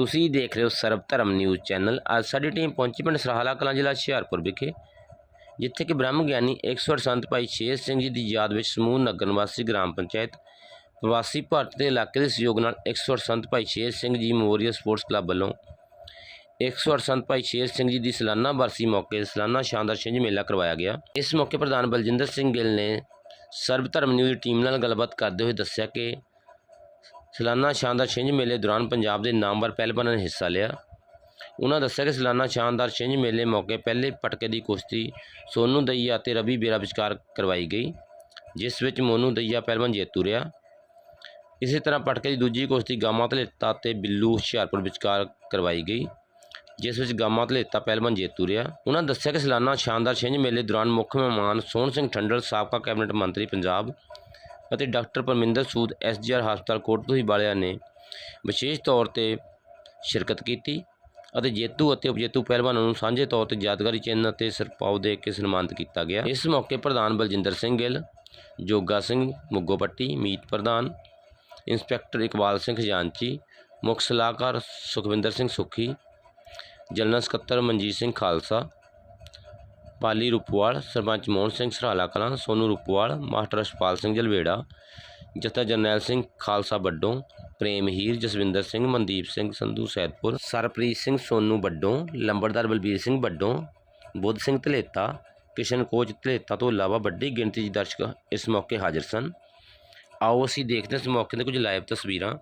ਤੁਸੀਂ ਦੇਖ ਰਹੇ ਹੋ ਸਰਬ ਧਰਮ ਨਿਊਜ਼ ਚੈਨਲ। ਅੱਜ ਸਾਡੀ ਟੀਮ ਪਹੁੰਚੀ ਪਿੰਡ ਸਰਹਾਲਾ ਕਲਾਂ ਜ਼ਿਲ੍ਹਾ ਹੁਸ਼ਿਆਰਪੁਰ ਵਿਖੇ, ਜਿੱਥੇ ਕਿ ਬ੍ਰਹਮ ਗਿਆਨੀ 108 ਸੰਤ ਭਾਈ ਸ਼ੇਰ ਸਿੰਘ ਜੀ ਦੀ ਯਾਦ ਵਿੱਚ ਸਮੂਹ ਨਗਰ ਨਿਵਾਸੀ ਗ੍ਰਾਮ ਪੰਚਾਇਤ ਪ੍ਰਵਾਸੀ ਭਾਰਤ ਦੇ ਇਲਾਕੇ ਦੇ ਸਹਿਯੋਗ ਨਾਲ 108 ਸੰਤ ਭਾਈ Sher Singh ji memorial sports club ਵੱਲੋਂ 108 ਸੰਤ ਭਾਈ ਸ਼ੇਰ ਸਿੰਘ ਜੀ ਦੀ ਸਾਲਾਨਾ ਬਰਸੀ ਮੌਕੇ ਸਾਲਾਨਾ ਸ਼ਾਨਦਾਰ ਛਿੰਝ ਮੇਲਾ ਕਰਵਾਇਆ ਗਿਆ। ਇਸ ਮੌਕੇ ਪ੍ਰਧਾਨ ਬਲਜਿੰਦਰ ਸਿੰਘ ਗਿੱਲ ਨੇ ਸਰਬ ਧਰਮ ਨਿਊਜ਼ ਟੀਮ ਨਾਲ ਗੱਲਬਾਤ ਕਰਦੇ ਹੋਏ ਦੱਸਿਆ ਕਿ ਸਲਾਨਾ ਸ਼ਾਨਦਾਰ ਛਿੰਝ ਮੇਲੇ ਦੌਰਾਨ ਪੰਜਾਬ ਦੇ ਨਾਮਵਰ ਪਹਿਲਵਾਨਾਂ ਨੇ ਹਿੱਸਾ ਲਿਆ। ਉਹਨਾਂ ਦੱਸਿਆ ਕਿ ਸਾਲਾਨਾ ਸ਼ਾਨਦਾਰ ਛਿੰਝ ਮੇਲੇ ਮੌਕੇ ਪਹਿਲੇ ਪਟਕੇ ਦੀ ਕੁਸ਼ਤੀ ਸੋਨੂ ਦਈਆ ਅਤੇ ਰਵੀ ਬੇਰਾ ਵਿਚਕਾਰ ਕਰਵਾਈ ਗਈ, ਜਿਸ ਵਿੱਚ ਮੋਨੂ ਦਈਆ ਪਹਿਲਵਾਨ ਜੇਤੂ ਰਿਹਾ। ਇਸੇ ਤਰ੍ਹਾਂ ਪਟਕੇ ਦੀ ਦੂਜੀ ਕੁਸ਼ਤੀ ਗਾਮਾ ਧਲੇਤਾ ਅਤੇ ਬਿੱਲੂ ਹੁਸ਼ਿਆਰਪੁਰ ਵਿਚਕਾਰ ਕਰਵਾਈ ਗਈ, ਜਿਸ ਵਿੱਚ ਗਾਮਾ ਧਲੇਤਾ ਪਹਿਲਵਾਨ ਜੇਤੂ ਰਿਹਾ। ਉਹਨਾਂ ਦੱਸਿਆ ਕਿ ਸਾਲਾਨਾ ਸ਼ਾਨਦਾਰ ਛਿੰਝ ਮੇਲੇ ਦੌਰਾਨ ਮੁੱਖ ਮਹਿਮਾਨ ਸੋਹਣ ਸਿੰਘ ਠੰਡਲ, ਸਾਬਕਾ ਕੈਬਨਿਟ ਮੰਤਰੀ ਪੰਜਾਬ ਅਤੇ ਡਾਕਟਰ ਪਰਮਿੰਦਰ ਸੂਦ ਐਸਜੀਆਰ ਹਸਪਤਾਲ ਕੋਟਪੁਰੀ ਵਾਲਿਆਂ ਨੇ ਵਿਸ਼ੇਸ਼ ਤੌਰ ਤੇ ਸ਼ਿਰਕਤ ਕੀਤੀ ਅਤੇ ਜੇਤੂ ਅਤੇ ਉਪਜੇਤੂ ਪਹਿਲਵਾਨਾਂ ਨੂੰ ਸਾਂਝੇ ਤੌਰ ਤੇ ਯਾਦਗਾਰੀ ਚਿੰਨ੍ਹ ਅਤੇ ਸਰਪਾਉ ਦੇ ਕੇ ਸਨਮਾਨਿਤ ਕੀਤਾ ਗਿਆ। ਇਸ ਮੌਕੇ ਪ੍ਰਧਾਨ ਬਲਜਿੰਦਰ ਸਿੰਘ ਗਿੱਲ, ਜੋਗਾ ਸਿੰਘ ਮੁੱਗੋਪੱਟੀ, ਮੀਤ ਪ੍ਰਧਾਨ, ਇੰਸਪੈਕਟਰ ਇਕਬਾਲ ਸਿੰਘ ਖਜ਼ਾਨਚੀ ਮੁੱਖ ਸਲਾਹਕਾਰ ਸੁਖਵਿੰਦਰ ਸਿੰਘ ਸੁਖੀ, ਜਨਰਲ ਸਕੱਤਰ ਮਨਜੀਤ ਸਿੰਘ ਖਾਲਸਾ ਪਾਲੀ ਰੂਪਵਾਲ, ਸਰਪੰਚ ਮੋਹਨ ਸਿੰਘ ਸਰਾਲਾ ਕਲਾਂ, ਸੋਨੂ ਰੂਪਵਾਲ, ਮਾਸਟਰ ਅਸ਼ਪਾਲ ਸਿੰਘ ਜਲਵੇੜਾ, ਜਥਾ ਜਰਨੈਲ ਸਿੰਘ ਖਾਲਸਾ ਵੱਡੋਂ, ਪ੍ਰੇਮ ਹੀਰ ਜਸਵਿੰਦਰ ਸਿੰਘ, ਮਨਦੀਪ ਸਿੰਘ ਸੰਧੂ ਸੈਦਪੁਰ, ਸਰਪ੍ਰੀਤ ਸਿੰਘ ਸੋਨੂ ਵੱਡੋਂ, ਲੰਬੜਦਾਰ ਬਲਬੀਰ ਸਿੰਘ ਵੱਡੋਂ, ਬੁੱਧ ਸਿੰਘ ਧਲੇਤਾ, ਕਿਸ਼ਨ ਕੋਚ ਧਲੇਤਾ ਤੋਂ ਇਲਾਵਾ ਵੱਡੀ ਗਿਣਤੀ 'ਚ ਦਰਸ਼ਕ ਇਸ ਮੌਕੇ ਹਾਜ਼ਰ ਸਨ। ਆਓ ਅਸੀਂ ਦੇਖਦੇ ਹਾਂ ਇਸ ਮੌਕੇ ਦੇ ਕੁਝ ਲਾਈਵ ਤਸਵੀਰਾਂ।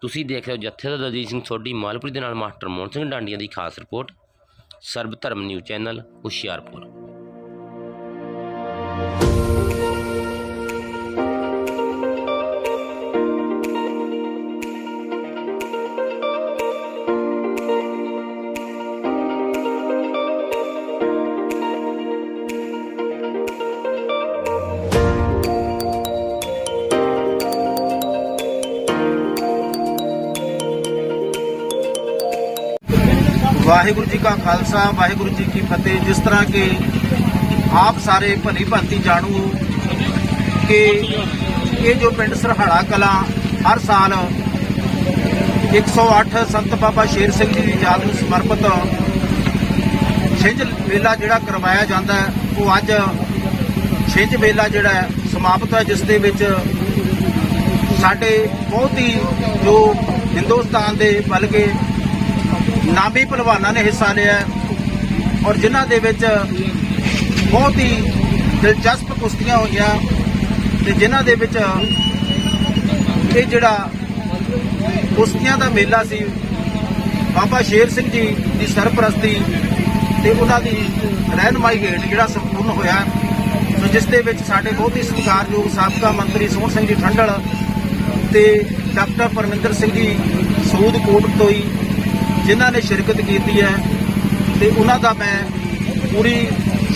ਤੁਸੀਂ ਦੇਖ ਰਹੇ ਹੋ ਜਥੇਦਾਰ ਦਲਜੀਤ ਸਿੰਘ ਸੋਢੀ, ਮਾਲਪੁਰੀ ਦੇ ਨਾਲ ਮਾਸਟਰ ਮੋਹਨ ਸਿੰਘ ਡਾਂਡੀਆਂ ਦੀ ਖਾਸ ਰਿਪੋਰਟ। ਸਰਬ ਧਰਮ ਨਿਊਜ਼ ਚੈਨਲ ਹੁਸ਼ਿਆਰਪੁਰ। ਵਾਹਿਗੁਰੂ ਜੀ ਕਾ ਖਾਲਸਾ, ਵਾਹਿਗੁਰੂ ਜੀ ਕੀ ਫਤਿਹ। ਜਿਸ ਤਰ੍ਹਾਂ ਕਿ ਆਪ ਸਾਰੇ ਭਲੀ ਭਾਂਤੀ ਜਾਣੂ ਕਿ ਇਹ ਜੋ ਪਿੰਡ ਸਰਹਾਲਾ ਕਲਾਂ ਹਰ ਸਾਲ 108 ਸੰਤ ਬਾਬਾ ਸ਼ੇਰ ਸਿੰਘ ਜੀ ਦੀ ਯਾਦ ਨੂੰ ਸਮਰਪਿਤ ਛਿੰਝ ਮੇਲਾ ਜਿਹੜਾ ਕਰਵਾਇਆ ਜਾਂਦਾ ਹੈ, ਉਹ ਅੱਜ ਛਿੰਝ ਮੇਲਾ ਜਿਹੜਾ ਸਮਾਪਤ ਹੈ, ਜਿਸ ਦੇ ਵਿੱਚ ਸਾਡੇ ਬਹੁਤ ਹੀ ਜੋ ਹਿੰਦੁਸਤਾਨ ਦੇ ਬਲਕਿ ਨਾਮੀ ਪਹਿਲਵਾਨਾਂ ਨੇ ਹਿੱਸਾ ਲਿਆ ਔਰ ਜਿਨ੍ਹਾਂ ਦੇ ਵਿੱਚ ਬਹੁਤ ਹੀ ਦਿਲਚਸਪ ਕੁਸ਼ਤੀਆਂ ਹੋਈਆਂ ਤੇ ਜਿਨ੍ਹਾਂ ਦੇ ਵਿੱਚ ਇਹ ਜਿਹੜਾ ਕੁਸ਼ਤੀਆਂ ਦਾ ਮੇਲਾ ਸੀ, ਬਾਬਾ ਸ਼ੇਰ ਸਿੰਘ ਜੀ ਦੀ ਸਰਪ੍ਰਸਤੀ ਤੇ ਉਹਨਾਂ ਦੀ ਰਹਿਨਮਾਈ ਹੇਠ ਜਿਹੜਾ ਸੰਪੂਰਨ ਹੋਇਆ ਸੋ ਜਿਸ ਦੇ ਵਿੱਚ ਸਾਡੇ ਬਹੁਤ ਹੀ ਸਤਿਕਾਰਯੋਗ ਸਾਬਕਾ ਮੰਤਰੀ ਸੋਹਣ ਸਿੰਘ ਜੀ ਠੰਡਲ ਤੇ ਡਾਕਟਰ ਪਰਮਿੰਦਰ ਸਿੰਘ ਜੀ ਸੂਦ ਕੋਟ ਹੀ ਜਿਨ੍ਹਾਂ ਨੇ ਸ਼ਿਰਕਤ ਕੀਤੀ ਹੈ ਤੇ ਉਹਨਾਂ ਦਾ ਮੈਂ ਪੂਰੀ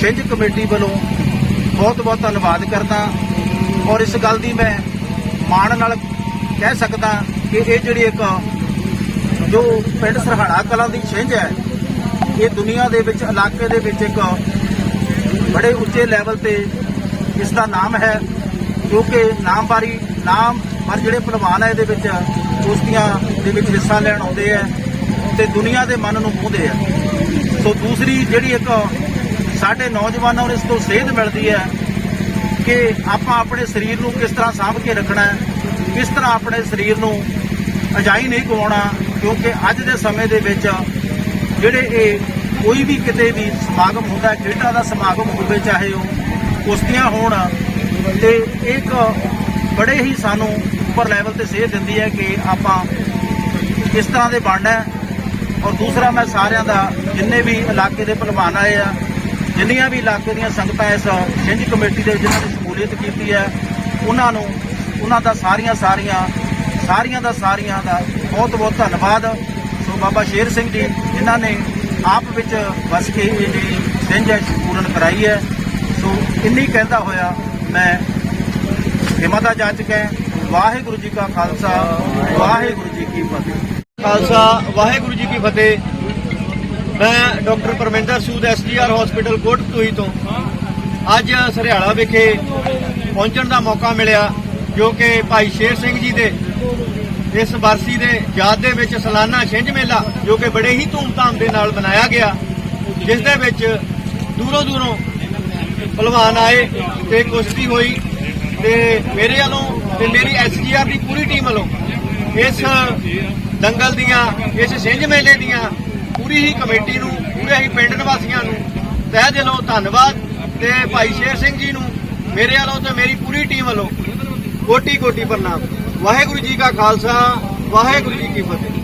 ਛਿੰਝ ਕਮੇਟੀ ਵੱਲੋਂ ਬਹੁਤ ਬਹੁਤ ਧੰਨਵਾਦ ਕਰਦਾ ਔਰ ਇਸ ਗੱਲ ਦੀ ਮੈਂ ਮਾਣ ਨਾਲ ਕਹਿ ਸਕਦਾ ਕਿ ਇਹ ਜਿਹੜੀ ਇੱਕ ਜੋ ਪਿੰਡ ਸਰਹਾੜਾ ਕਲਾਂ ਦੀ ਛਿੰਝ ਹੈ, ਇਹ ਦੁਨੀਆ ਦੇ ਵਿੱਚ, ਇਲਾਕੇ ਦੇ ਵਿੱਚ ਇੱਕ ਬੜੇ ਉੱਚੇ ਲੈਵਲ ਤੇ ਇਸ ਦਾ ਨਾਮ ਹੈ ਕਿਉਂਕਿ ਨਾਮਵਾਰੀ, ਨਾਮ ਪਰ ਜਿਹੜੇ ਪਹਿਲਵਾਨ ਹੈ ਇਹਦੇ ਵਿੱਚ, ਉਸ ਦੀਆਂ ਦੇ ਵਿੱਚ ਹਿੱਸਾ ਲੈਣ ਆਉਂਦੇ ਆ। ਤੇ ਦੁਨੀਆ ਦੇ ਮਨ ਨੂੰ ਮੋਹਦੇ ਆ। ਸੋ ਦੂਸਰੀ ਜਿਹੜੀ ਇੱਕ ਸਾਡੇ ਨੌਜਵਾਨਾਂ ਨੂੰ ਇਸ ਤੋਂ ਸੇਧ ਮਿਲਦੀ ਹੈ ਕਿ ਆਪਾਂ ਆਪਣੇ ਸਰੀਰ ਨੂੰ ਕਿਸ ਤਰ੍ਹਾਂ ਸਾਂਭ ਕੇ ਰੱਖਣਾ ਹੈ, ਕਿਸ ਤਰ੍ਹਾਂ ਆਪਣੇ ਸਰੀਰ ਨੂੰ ਅਜਾਈ ਨਹੀਂ ਗਵਾਉਣਾ, ਕਿਉਂਕਿ ਅੱਜ ਦੇ ਸਮੇਂ ਦੇ ਵਿੱਚ ਜਿਹੜੇ ਇਹ ਕੋਈ ਵੀ ਕਿਤੇ ਵੀ ਸਮਾਗਮ ਹੁੰਦਾ ਹੈ, ਖੇਡਾਂ ਦਾ ਸਮਾਗਮ ਹੋਵੇ ਚਾਹੇ ਉਹ ਕੁਸ਼ਤੀਆਂ ਹੋਣ, ਤੇ ਇੱਕ ਬੜੇ ਹੀ ਸਾਨੂੰ ਉੱਪਰ ਲੈਵਲ ਤੇ ਸੇਧ ਦਿੰਦੀ ਹੈ ਕਿ ਆਪਾਂ ਕਿਸ ਤਰ੍ਹਾਂ ਦੇ ਬਣਨਾ ਔਰ ਦੂਸਰਾ ਮੈਂ ਸਾਰਿਆਂ ਦਾ ਜਿੰਨੇ ਵੀ ਇਲਾਕੇ ਦੇ ਪਹਿਲਵਾਨ ਆਏ ਆ, ਜਿੰਨੀਆਂ ਵੀ ਇਲਾਕੇ ਦੀਆਂ ਸੰਗਤਾਂ ਇਸ ਛਿੰਝ ਕਮੇਟੀ ਦੇ ਜਿਨ੍ਹਾਂ ਨੇ ਸ਼ਮੂਲੀਅਤ ਕੀਤੀ ਹੈ, ਉਹਨਾਂ ਨੂੰ, ਉਹਨਾਂ ਦਾ ਸਾਰੀਆਂ ਸਾਰੀਆਂ ਸਾਰੀਆਂ ਦਾ ਸਾਰੀਆਂ ਦਾ ਬਹੁਤ ਬਹੁਤ ਧੰਨਵਾਦ। ਸੋ ਬਾਬਾ ਸ਼ੇਰ ਸਿੰਘ ਜੀ, ਜਿਨ੍ਹਾਂ ਨੇ ਆਪ ਵਿੱਚ ਵਸ ਕੇ ਇਹ ਜਿਹੜੀ ਛਿੰਝ ਹੈ ਪੂਰਨ ਕਰਾਈ ਹੈ। ਸੋ ਇੰਨੀ ਕਹਿੰਦਾ ਹੋਇਆ ਮੈਂ ਹਿਮਤਾ ਜਾਚਕ ਹੈ ਵਾਹਿਗੁਰੂ ਜੀ ਕਾ ਖਾਲਸਾ, ਵਾਹਿਗੁਰੂ ਜੀ ਕੀ ਫਤਿਹ। ਖਾਲਸਾ, ਵਾਹਿਗੁਰੂ ਜੀ ਕੀ ਫਤਿਹ। ਮੈਂ doctor Parminder Sood SGR hospital Kotpatuhi ਤੋਂ। ਅੱਜ ਸਰਿਆਲਾ ਵਿਖੇ ਪਹੁੰਚਣ ਦਾ ਮੌਕਾ ਮਿਲਿਆ, ਜੋ ਕਿ ਭਾਈ ਸ਼ੇਰ ਸਿੰਘ ਜੀ ਦੇ, ਇਸ ਵਰਸੀ ਦੇ ਯਾਦ ਦੇ ਵਿੱਚ ਸਾਲਾਨਾ ਛਿੰਝ ਮੇਲਾ, ਜੋ ਕਿ ਬੜੇ ਹੀ ਧੂਮਧਾਮ ਦੇ ਨਾਲ ਮਨਾਇਆ ਗਿਆ। ਜਿਸ ਦੇ ਵਿੱਚ ਦੂਰੋਂ ਦੂਰੋਂ ਪਹਿਲਵਾਨ ਆਏ ਤੇ ਕੁਸ਼ਤੀ ਹੋਈ ਤੇ ਮੇਰੇ ਵੱਲੋਂ ਤੇ ਮੇਰੀ ਐਸਜੀਆਰ ਦੀ ਪੂਰੀ ਟੀਮ ਵੱਲੋਂ ਇਸ ਦੰਗਲ ਦੀਆਂ, ਇਸ ਛਿੰਝ ਮੇਲੇ ਦੀਆਂ, ਪੂਰੀ ਹੀ ਕਮੇਟੀ ਨੂੰ, ਪੂਰੇ ਹੀ ਪਿੰਡ ਨਿਵਾਸੀਆਂ ਨੂੰ ਤਹਿ ਦਿਲੋਂ ਧੰਨਵਾਦ ਤੇ ਭਾਈ ਸ਼ੇਰ ਸਿੰਘ ਜੀ ਨੂੰ, ਮੇਰੇ ਵੱਲੋਂ ਤੇ ਮੇਰੀ ਪੂਰੀ ਟੀਮ ਵੱਲੋਂ ਕੋਟੀ ਕੋਟੀ ਪ੍ਰਣਾਮ। ਵਾਹਿਗੁਰੂ ਜੀ ਕਾ ਖਾਲਸਾ, ਵਾਹਿਗੁਰੂ ਜੀ ਕੀ ਫਤਿਹ।